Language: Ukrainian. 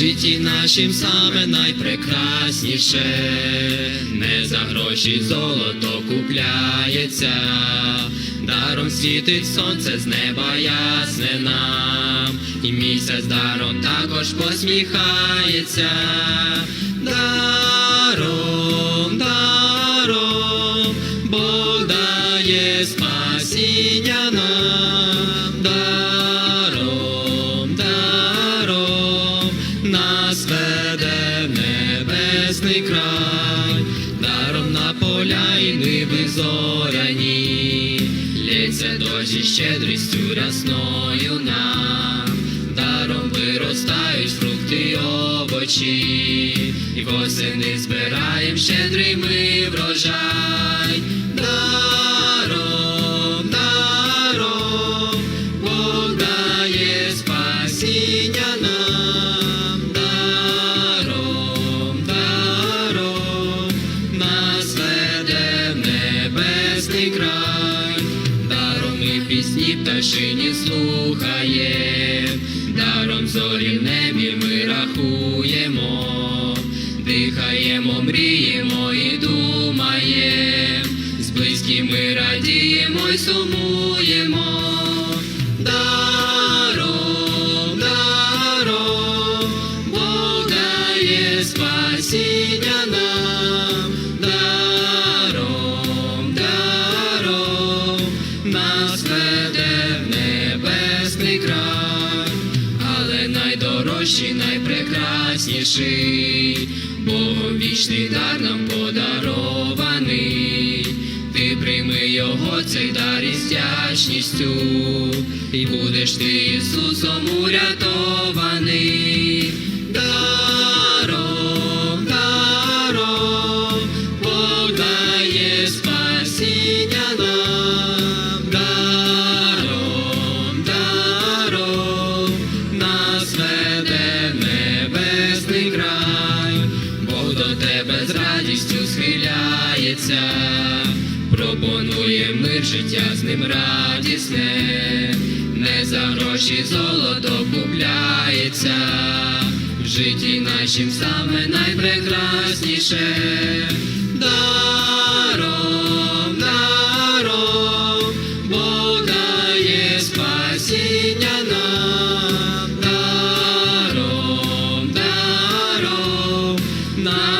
житті нашим саме найпрекрасніше, не за гроші золото купляється, даром світить сонце з неба ясне нам, і місяць даром також посміхається. Даром, даром, край, даром на поля і ниви зоряні, лється дощ і щедрістю рясною нам, даром виростають фрукти й овочі, і восени збираєм щедрий ми врожай. Небесний край, даром ми пісні пташині слухає, даром зорі в небі ми рахуємо, дихаємо, мріємо і думаєм, з близькими радіємо й сумуємо. Найдорожчий, найпрекрасніший, Богом вічний дар нам подарований. Ти прийми його цей дар із вдячністю, і будеш ти Ісусом урятований. Схиляється, пропонує мир життя з ним радісне, не за гроші золото купляється, в житті нашім саме найпрекрасніше. Даром, даром, Бог дає спасіння нам, даром, даром, нас